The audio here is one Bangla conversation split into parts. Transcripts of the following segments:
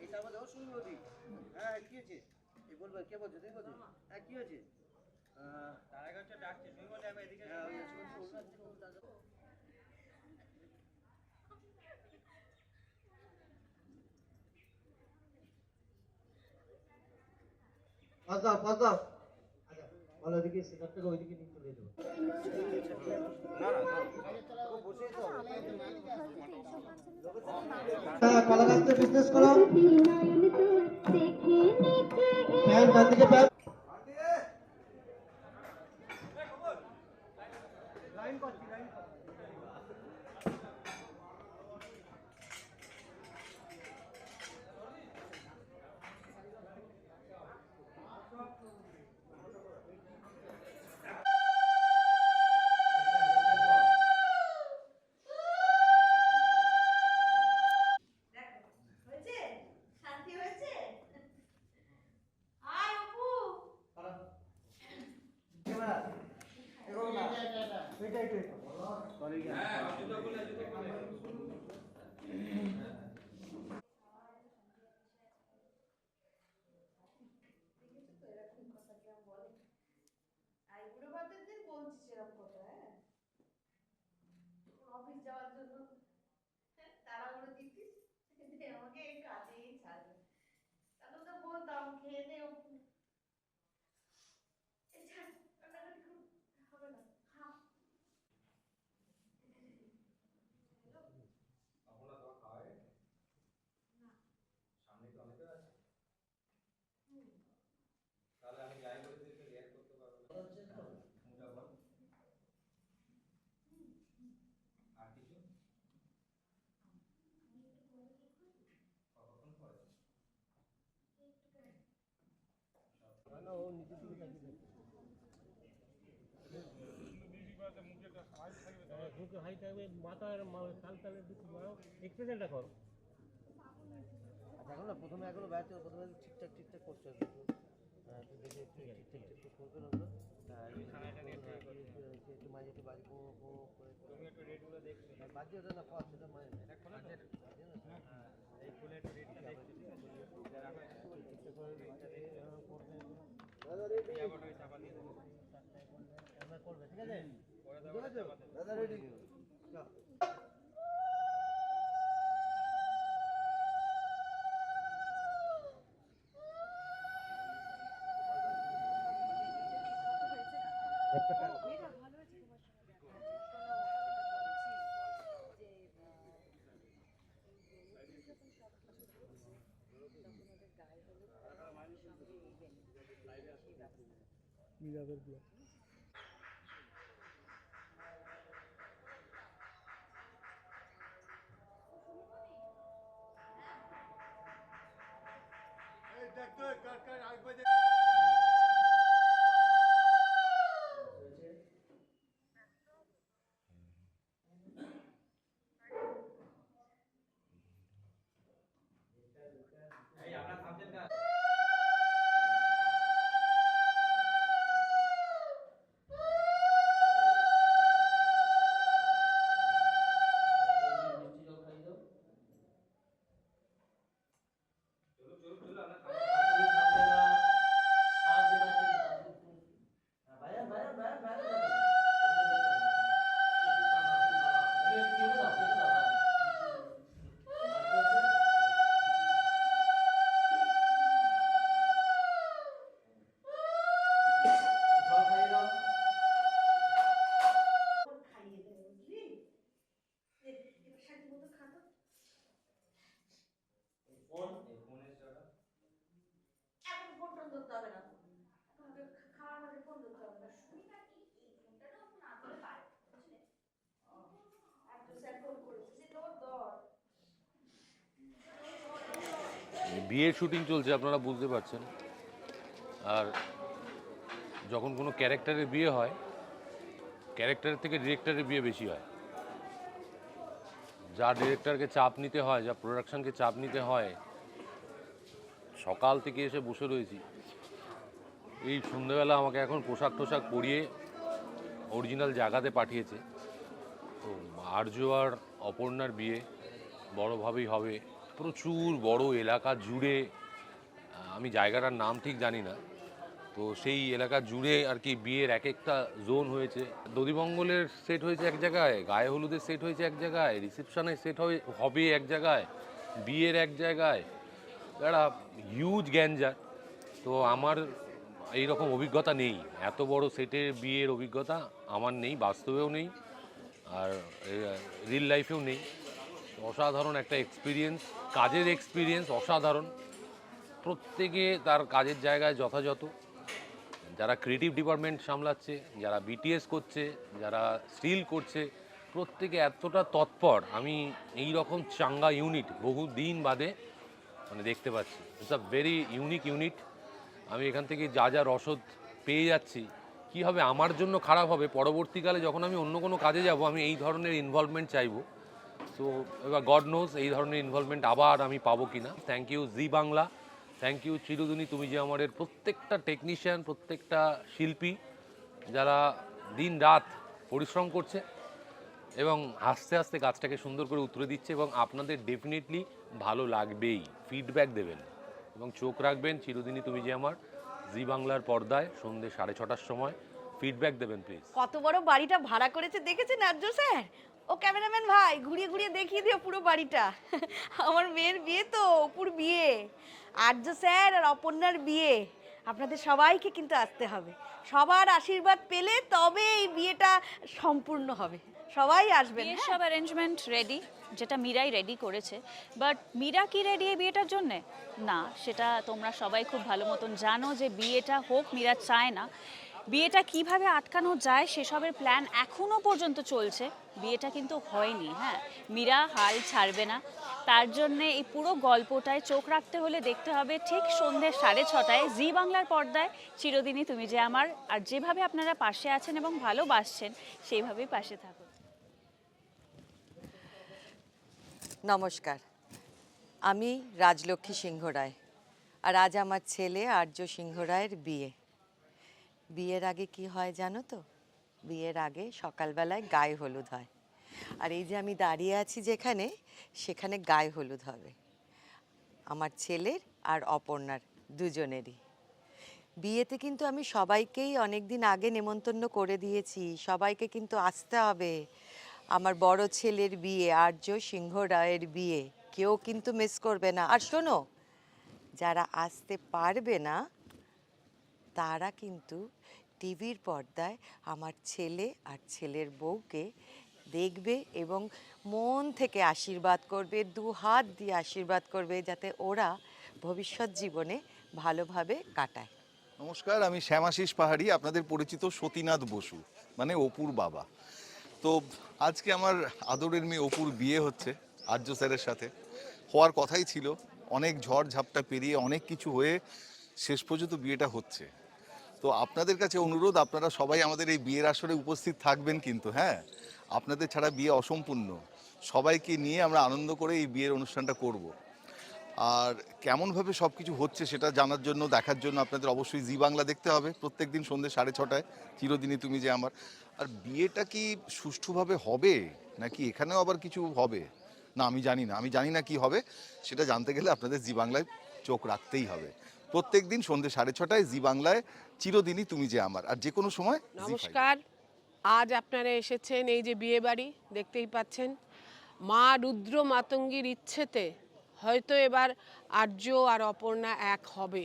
এটা আমাদের অসুবিধা নদী হ্যাঁ কি হয়েছে? এই বলবে কে বলছো তুই বলছো হ্যাঁ কি হয়েছে? তারা ডাকছে তুমি বলে আমি এদিকে হ্যাঁ দাও পাঁচ দাও আচ্ছা বলো ওইদিকে সেটার ওইদিকে নিয়ে চলে যাব। হ্যাঁ কলা গাছ বিজনেস করো। প্যান্ট বাদ দিকে প্যান্ট। হয়েছে শান্তি হয়েছে আয় অপু ক্যামেরা এগো না এটা এটা সরি আর বুড়ো ভাতের দিন বলছিস এরকম কথা হ্যাঁ অফিস যাওয়ার জন্য হ্যাঁ, তাড়াহুড়ো দিতিস যে আমাকে এই কাজেই ছাড়বে তাহলে তো বলতাম খেয়ে নে অপু এই ছাড় রান্নাঘাটি করো। হবে না খা মুখে হাই থাকবে মাথার তাল তালের দিকে বাড়াও এক্সপ্রেশনটা করো এখন না প্রথমে এখনও ব্যাচ প্রথমে ঠিকঠাক ঠিকঠাক করছ দেখে না দিয়ে না এই ফুলে একটু রেটটা দেখবে ঠিকঠাক করে রেটটা দেখে এরকম করবে দাদা রেডি চাপা দিয়ে দেবো করবে ঠিক আছে বুঝতে পারছ? বিয়ের শুটিং চলছে, আপনারা বুঝতে পারছেন। আর যখন কোনো ক্যারেক্টারের বিয়ে হয়, ক্যারেক্টারের থেকে ডিরেক্টরের বিয়ে বেশি হয়। যা ডিরেক্টরকে চাপ নিতে হয়, যা প্রোডাকশানকে চাপ নিতে হয়, সকাল থেকে এসে বসে রয়েছি। এই সন্ধ্যেবেলা আমাকে এখন পোশাক টোশাক পরিয়ে অরিজিনাল জায়গাতে পাঠিয়েছে। তো আর্য আর অপর্ণার বিয়ে বড়োভাবেই হবে। প্রচুর বড় এলাকা জুড়ে আমি জায়গাটার নাম ঠিক জানি না, তো সেই এলাকা জুড়ে আর কি বিয়ের এক একটা জোন হয়েছে। দধিমঙ্গলের সেট হয়েছে এক জায়গায়, গায়ে হলুদের সেট হয়েছে এক জায়গায় রিসেপশনের সেট হবে এক জায়গায়, বিয়ের এক জায়গায়। একটা হিউজ গ্যাঞ্জার তো আমার এই রকম অভিজ্ঞতা নেই। এত বড় সেটের বিয়ের অভিজ্ঞতা আমার নেই, বাস্তবেও নেই, আর রিল লাইফেও নেই। অসাধারণ একটা এক্সপিরিয়েন্স কাজের এক্সপিরিয়েন্স অসাধারণ। প্রত্যেকে তার কাজের জায়গায় যথাযথ। যারা ক্রিয়েটিভ ডিপার্টমেন্ট সামলাচ্ছে, যারা বিটিএস করছে, যারা স্টিল করছে, প্রত্যেকে এতটা তৎপর। আমি এই রকম চাঙ্গা ইউনিট বহু দিন বাদে মানে দেখতে পাচ্ছি। It's a very unique unit আমি এখান থেকে যা যা রসদ পেয়ে যাচ্ছি, কি হবে আমার জন্য খারাপ হবে? পরবর্তীকালে যখন আমি অন্য কোনো কাজে যাব, আমি এই ধরনের ইনভলভমেন্ট চাইব। সো এবার গড নোজ এই ধরনের ইনভলভমেন্ট আবার আমি পাবো কিনা। Thank you Zee Bangla thank you চিরুদিনী তুমি যে আমাদের প্রত্যেকটা টেকনিশিয়ান প্রত্যেকটা শিল্পী, যারা দিন রাত পরিশ্রম করছে এবং আস্তে আস্তে গাছটাকে সুন্দর করে উতরে দিচ্ছে এবং আপনাদের ডেফিনেটলি ভালো লাগবেই। ফিডব্যাক দেবেন। এবং চোখ রাখবেন চিরদিনই তুমি যে আমার জি বাংলার পর্দায় সন্ধ্যে সাড়ে ছটার সময় ফিডব্যাক দেবেন প্লিজ কত বড় বাড়িটা ভাড়া করেছে দেখেছেন আর্য স্যার? ও ক্যামেরাম্যান ভাই ঘুরিয়ে ঘুরিয়ে দেখিয়ে দিও পুরো বাড়িটা। আমার মেয়ের বিয়ে তো অপুর বিয়ে। আর্য স্যার আর অপর্ণার বিয়ে। আপনাদের সবাইকে কিন্তু আসতে হবে। সবার আশীর্বাদ পেলে তবে এই বিয়েটা সম্পূর্ণ হবে। সবাই আসবেন হ্যাঁ? সব অ্যারেঞ্জমেন্ট রেডি যেটা মীরাই রেডি করেছে। বাট মীরা কি রেডি এই বিয়েটার জন্যে? না সেটা তোমরা সবাই খুব ভালো মতন জানো যে বিয়েটা হোক মীরা চায় না। বিয়েটা কীভাবে আটকানো যায় সেসবের প্ল্যান এখনও পর্যন্ত চলছে। বিয়েটা কিন্তু হয়নি হ্যাঁ। মীরা হাল ছাড়বে না। তার জন্য এই পুরো গল্পটায় চোখ রাখতে হলে দেখতে হবে ঠিক সন্ধ্যে সাড়ে ছটায় জি বাংলার পর্দায় চিরদিনই তুমি যে আমার। আর যেভাবে আপনারা পাশে আছেন এবং ভালোবাসছেন, সেইভাবেই পাশে থাকুন। নমস্কার। আমি রাজলক্ষ্মী সিংহ রায়। আর আজ আমার ছেলে আর্য সিংহ রায়ের বিয়ে। বিয়ের আগে কি হয় জানো তো? বিয়ের আগে সকালবেলায় গায়ে হলুদ হয়। আর এই যে আমি দাঁড়িয়ে আছি যেখানে, সেখানে গায়ে হলুদ হবে। আমার ছেলের আর অপর্ণার দুজনেরই। বিয়েতে কিন্তু আমি সবাইকেই অনেক দিন আগে নেমন্তন্ন করে দিয়েছি। সবাইকে কিন্তু আসতে হবে। আমার বড় ছেলের বিয়ে, আর্য সিংহ রায়ের বিয়ে। কেউ কিন্তু মিস করবে না। আর শোনো, যারা আসতে পারবে না, তারা কিন্তু টিভির পর্দায় আমার ছেলে আর ছেলের বউকে দেখবে এবং মন থেকে আশীর্বাদ করবে, দু হাত দিয়ে আশীর্বাদ করবে যাতে ওরা ভবিষ্যৎ জীবনে ভালোভাবে কাটায়। নমস্কার, আমি শ্যামাশিস পাহাড়ি, আপনাদের পরিচিত সতীনাথ বসু মানে অপুর বাবা। তো আজকে আমার আদরের মেয়ে অপুর বিয়ে হচ্ছে, আর্য স্যারের সাথে। হওয়ার কথাই ছিল, অনেক ঝড় ঝাপটা পেরিয়ে অনেক কিছু হয়ে শেষ পর্যন্ত বিয়েটা হচ্ছে। তো আপনাদের কাছে অনুরোধ, আপনারা সবাই আমাদের এই বিয়ের আসরে উপস্থিত থাকবেন কিন্তু হ্যাঁ? আপনাদের ছাড়া বিয়ে অসম্পূর্ণ। সবাইকে নিয়ে আমরা আনন্দ করে এই বিয়ের অনুষ্ঠানটা করব। আর কেমনভাবে সব কিছু হচ্ছে সেটা জানার জন্য, দেখার জন্য আপনাদের অবশ্যই জি বাংলা দেখতে হবে। প্রত্যেক দিন সন্ধ্যে সাড়ে ছটায়। চিরদিনই তুমি যে আমার। আর বিয়েটা কি সুষ্ঠুভাবে হবে? নাকি এখানেও আবার কিছু হবে? না, আমি জানি না। আমি জানি না কি হবে। সেটা জানতে গেলে আপনাদের জি বাংলায় চোখ রাখতেই হবে। প্রত্যেক দিন সন্ধ্যে সাড়ে ছটায় জি বাংলায়, চিরদিনই তুমি যে আমার, আর যে কোনো সময় নমস্কার, আজ আপনারা এসেছেন এই যে বিয়ে বাড়ি, দেখতেই পাচ্ছেন। মা রুদ্র মাতঙ্গীর ইচ্ছেতে হয়তো এবার আর্য আর অপর্ণা এক হবে,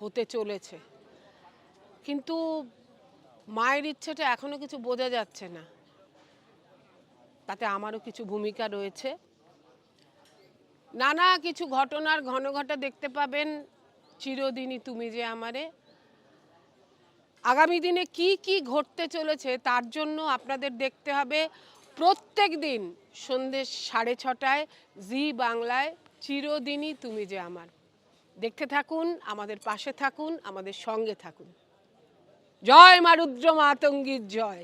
হতে চলেছে। কিন্তু মায়ের ইচ্ছেটা এখনও কিছু বোঝা যাচ্ছে না। তাতে আমারও কিছু ভূমিকা রয়েছে। নানা কিছু ঘটনার ঘন ঘটা দেখতে পাবেন। চিরদিনই তুমি যে আমারে। আগামী দিনে কি কি ঘটতে চলেছে তার জন্য আপনাদের দেখতে হবে প্রত্যেক দিন সন্ধ্যে সাড়ে ছটায় জি বাংলায়, চিরদিনই তুমি যে আমার। দেখতে থাকুন, আমাদের পাশে থাকুন, আমাদের সঙ্গে থাকুন। জয় মা রুদ্র মাতঙ্গীর জয়।